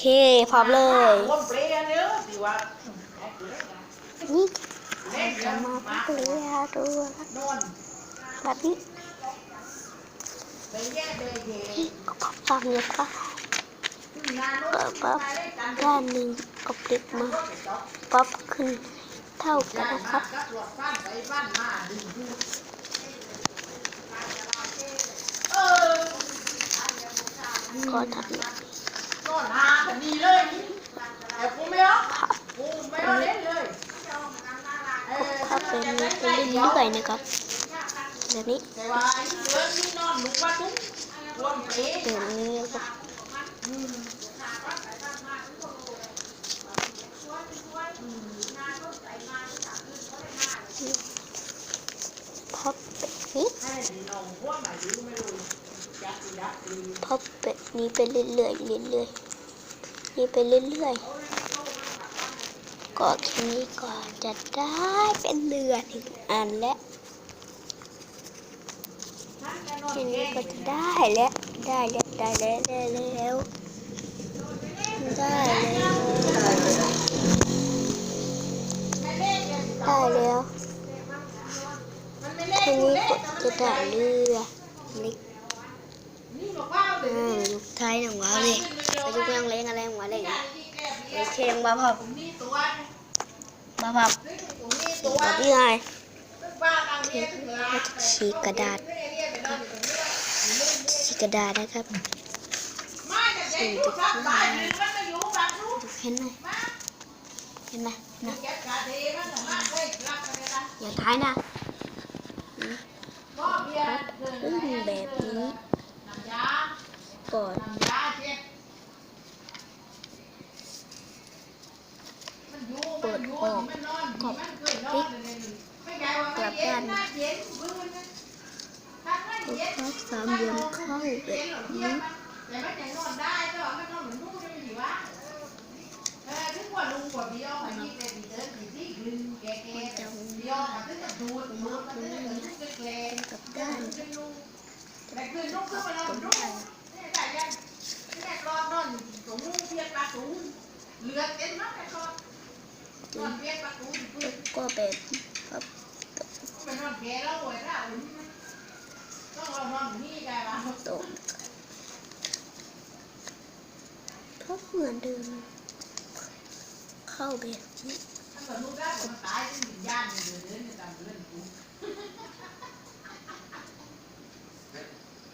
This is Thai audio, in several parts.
เค พร้อมเลย นี่จะมาเปลี่ยนตัวแบบนี้ปแย่เลยเย่ก็ฟังเลยครับงานเปิดปั๊บด้านหนึ่งเอาปลิกมาปั๊บขึ้นเท่ากันนะครับก็ทำแบบนี้ คดีเลยแต่กูไม่เอากูไม่เอาเล่นเลยเอก็อพับแบบนี้ไปเรื่อยๆนะครับแบบนี้แต่ว่าไอ้เดินนี่นอนหนุกว่าตุ้งรวมเปรี้ยแบบนี้ครับพับแบบนี้ พับแบบนี้ไปเรื่อยๆเรื่อยๆนี่ไปเรื่อยๆก็แค่นี้ก็จะได้เป็นเรือหนึ่งอันแล้วแค่นี้ก็จะได้แล้วได้แล้วได้แล้วได้แล้วได้แล้วได้แล้วมันไม่แค่เล่นนี้ก็จะได้เรือเล็ก ไทยหนังวะเลยไปยุคยังเล้งอะไรหัวเลยไปเชียงบาพับมนี่ตัวบาพับผมนี่ตัวแบบนี้ไงบ้าบางเรียนเวลาฉีกกระดาษฉีกกระดาษนะครับไม่แต่เด็กผู้ชายตายหนึ่งมันไม่อยู่บางทุกเห็นไหมเห็นไหมนะแกกาเทมันสามารถได้รักกันได้อย่าท้ายนะแบบนี้ ก่อนน้ำยาเช็ดมันอยู่มันอยู่มันนอนมันเคยนอนไม่ใช่ว่ามันเย็นนะเย็นมือมันถ้าไม่ก็เย็นพับสามเหลี่ยมเข้าแบบนี้แต่ไม่แต่นอนได้ก็ไม่นอนเหมือนนู่นได้ไหมวะเออถึงว่าลุงกว่าเดียวมันยิ่งแต่ดีเดินดีที่ลึงแก่แก่เดียวมันถึงจะดูดดูดมันถึงจะถึงจะแกลกับด้านแต่คืนนุ่งขึ้นมาแล้วนุ่งนี่ได้ยังนี่ได้กรอนนอนสูงเพียงปลาสูง เหลือเต็มมากแต่กรอนนอนเพียงปลาสูงพื้นก็แบบพับไปนอนแก่แล้วโวยแล้วต้องเรานอนนี่ได้ปะตรงพับเหมือนเดิมเข้าแบบนี้ถ้าเกิดลูกได้ผมตายเป็นวิญญาณเดินเดินตามเรื่องกู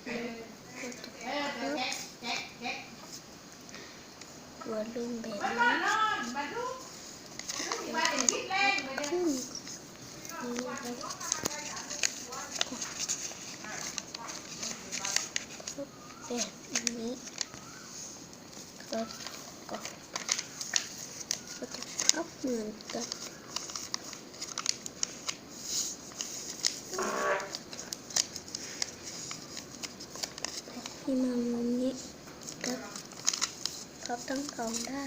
เออแกะแกะแกะ ตัวลงแบบ มัน นี้ มานอนมาดูดูที่ว่าเป็นคิดแร งไปเด้ขึ้นแบบนี้ก็ก็ก็จะพับเหมือนกันที่มามุมนี้ก็ พับทั้งสองด้า